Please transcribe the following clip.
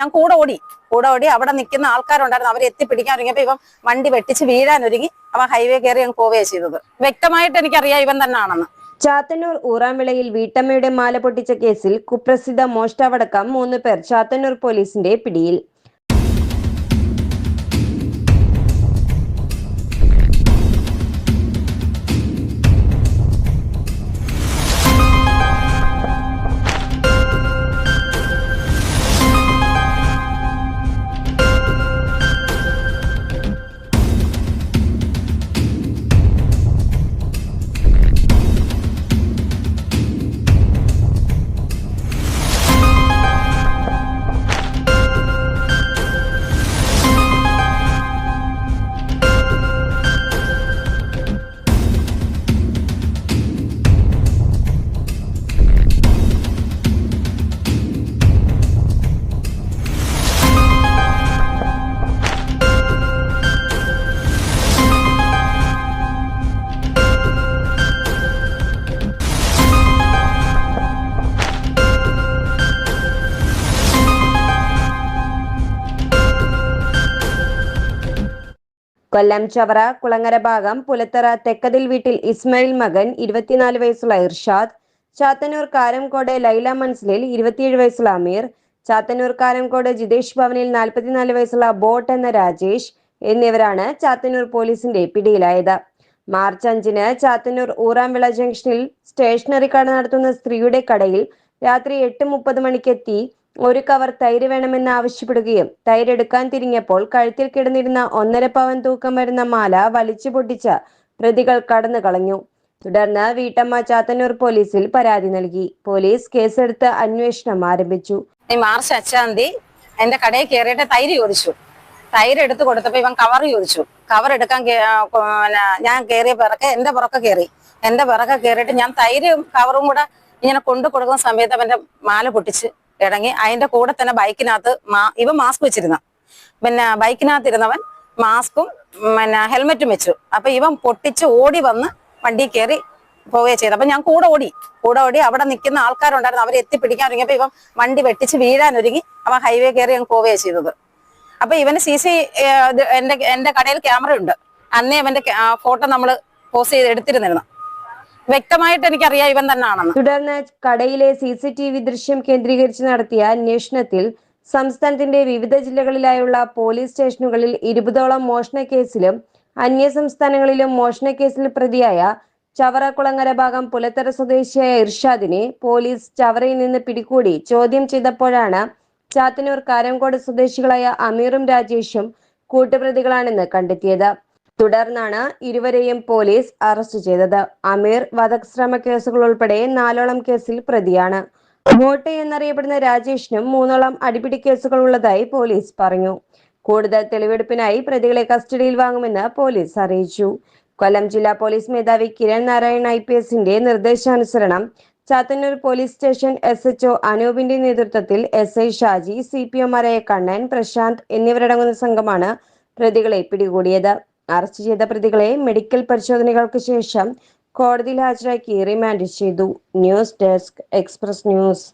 ഞാൻ കൂടെ ഓടി കൂടെ ഓടി അവിടെ നിൽക്കുന്ന ആൾക്കാരുണ്ടായിരുന്നു. അവരെ എത്തിപ്പിടിക്കാൻ ഒരുങ്ങിയപ്പോ ഇവൻ വണ്ടി വെട്ടിച്ച് വീഴാൻ ഒരുങ്ങി. അവ ഹൈവേ കയറി ഞാൻ പോവുകയാണ് ചെയ്തത്. വ്യക്തമായിട്ട് എനിക്കറിയാം ഇവൻ തന്നെയാണെന്ന് ചാത്തന്നൂർ ഊറാമിളയിൽ വീട്ടമ്മയുടെ മാല പൊട്ടിച്ച കേസിൽ കുപ്രസിദ്ധ മോഷ്ടാവടക്കം മൂന്ന് പേർ ചാത്തന്നൂർ പോലീസിന്റെ പിടിയിൽ. കൊല്ലം ചവറ കുളങ്ങര ഭാഗം പുലത്തറ തെക്കതിൽ വീട്ടിൽ ഇസ്മായിൽ മകൻ ഇരുപത്തിനാല് വയസ്സുള്ള ഇർഷാദ് ചാത്തന്നൂർ കാരംകോട് ലൈല മൻസിലിൽ ഇരുപത്തിയേഴ് വയസ്സുള്ള അമീർ ചാത്തന്നൂർ കാരംകോട് ജിതേഷ് ഭവനിൽ നാൽപ്പത്തിനാല് വയസ്സുള്ള ബോട്ട് എന്ന രാജേഷ് എന്നിവരാണ് ചാത്തന്നൂർ പോലീസിന്റെ പിടിയിലായത്. മാർച്ച് അഞ്ചിന് ചാത്തന്നൂർ ഊറാംവിള ജംഗ്ഷനിൽ സ്റ്റേഷനറി കട നടത്തുന്ന സ്ത്രീയുടെ കടയിൽ രാത്രി എട്ട് മുപ്പത് മണിക്കെത്തി ഒരു കവർ തൈര് വേണമെന്ന് ആവശ്യപ്പെടുകയും തൈര് എടുക്കാൻ തിരിഞ്ഞപ്പോൾ കഴുത്തിൽ കിടന്നിരുന്ന ഒന്നര പവൻ തൂക്കം വരുന്ന മാല വലിച്ചു പൊട്ടിച്ച പ്രതികൾ കടന്നു കളഞ്ഞു. തുടർന്ന് വീട്ടമ്മ ചാത്തന്നൂർ പോലീസിൽ പരാതി നൽകി. പോലീസ് കേസെടുത്ത് അന്വേഷണം ആരംഭിച്ചു. മാർച്ച് അഞ്ചാം തീയതി എന്റെ കടയിൽ കയറിയിട്ട് തൈര് ചോദിച്ചു. തൈര് എടുത്ത് കൊടുത്തപ്പോ ഇവൻ കവർ ചോദിച്ചു. കവർ എടുക്കാൻ ഞാൻ കയറിയ പിറക്കെ എന്റെ പുറക്കെ കയറി എന്റെ പിറക്കെ കയറിയിട്ട് ഞാൻ തൈരും കവറും കൂടെ ഇങ്ങനെ കൊണ്ടു കൊടുക്കുന്ന സമയത്ത് അവന്റെ മാല പൊട്ടിച്ച് ഇറങ്ങി അതിന്റെ കൂടെ തന്നെ ബൈക്കിനകത്ത് ഇവ മാസ്ക് വെച്ചിരുന്ന. പിന്നെ ബൈക്കിനകത്ത് ഇരുന്നവൻ മാസ്കും പിന്നെ ഹെൽമെറ്റും വെച്ചു. അപ്പൊ ഇവൻ പൊട്ടിച്ച് ഓടി വന്ന് വണ്ടി കയറി പോവുകയും ചെയ്തു അപ്പൊ ഞാൻ കൂടെ ഓടി. കൂടെ ഓടി അവിടെ നിൽക്കുന്ന ആൾക്കാരുണ്ടായിരുന്നു. അവരെ എത്തിപ്പിടിക്കാൻ ഒരുങ്ങിയപ്പോ ഇവൻ വണ്ടി വെട്ടിച്ച് വീഴാൻ ഒരുങ്ങി. അവൻ ഹൈവേ കയറി ഞാൻ പോവുകയാണ് ചെയ്തത്. അപ്പൊ ഇവന് സി സി എന്റെ എന്റെ കടയിൽ ക്യാമറ ഉണ്ട്. അന്നേ അവന്റെ ഫോട്ടോ നമ്മൾ പോസ്റ്റ് ചെയ്ത് എടുത്തിരുന്നിരുന്നു. വ്യക്തമായിട്ട് എനിക്കറിയാം ഇവൻ തന്നെയാണെന്ന് തുടർന്ന് കടയിലെ സി സി ടി വി ദൃശ്യം കേന്ദ്രീകരിച്ച് നടത്തിയ അന്വേഷണത്തിൽ സംസ്ഥാനത്തിന്റെ വിവിധ ജില്ലകളിലായുള്ള പോലീസ് സ്റ്റേഷനുകളിൽ ഇരുപതോളം മോഷണ കേസിലും അന്യ സംസ്ഥാനങ്ങളിലും മോഷണ കേസിൽ പ്രതിയായ ചവറ കുളങ്ങര ഭാഗം പുലത്തറ സ്വദേശിയായ ഇർഷാദിനെ പോലീസ് ചവറയിൽ നിന്ന് പിടികൂടി ചോദ്യം ചെയ്തപ്പോഴാണ് ചാത്തന്നൂർ കാരംകോട് സ്വദേശികളായ അമീറും രാജേഷും കൂട്ടുപ്രതികളാണെന്ന് കണ്ടെത്തിയത്. തുടർന്നാണ് ഇരുവരെയും പോലീസ് അറസ്റ്റ് ചെയ്തത്. അമീർ വധശ്രമ കേസുകൾ ഉൾപ്പെടെ നാലോളം കേസിൽ പ്രതിയാണ്. മോട്ടെ എന്നറിയപ്പെടുന്ന രാജേഷിനും മൂന്നോളം അടിപിടി കേസുകൾ ഉള്ളതായി പോലീസ് പറഞ്ഞു. കൂടുതൽ തെളിവെടുപ്പിനായി പ്രതികളെ കസ്റ്റഡിയിൽ വാങ്ങുമെന്ന് പോലീസ് അറിയിച്ചു. കൊല്ലം ജില്ലാ പോലീസ് മേധാവി കിരൺ നാരായണ ഐ പി എസിന്റെ നിർദ്ദേശാനുസരണം Chathannoor police station S H അനൂപിന്റെ നേതൃത്വത്തിൽ S I Shaji C P ഒമാരായ Kannan Prashanth എന്നിവരടങ്ങുന്ന സംഘമാണ് പ്രതികളെ പിടികൂടിയത്. അറസ്റ്റ് ചെയ്ത പ്രതികളെ മെഡിക്കൽ പരിശോധനകൾക്ക് ശേഷം കോടതിയിൽ ഹാജരാക്കി റിമാൻഡ് ചെയ്തു. News desk express news.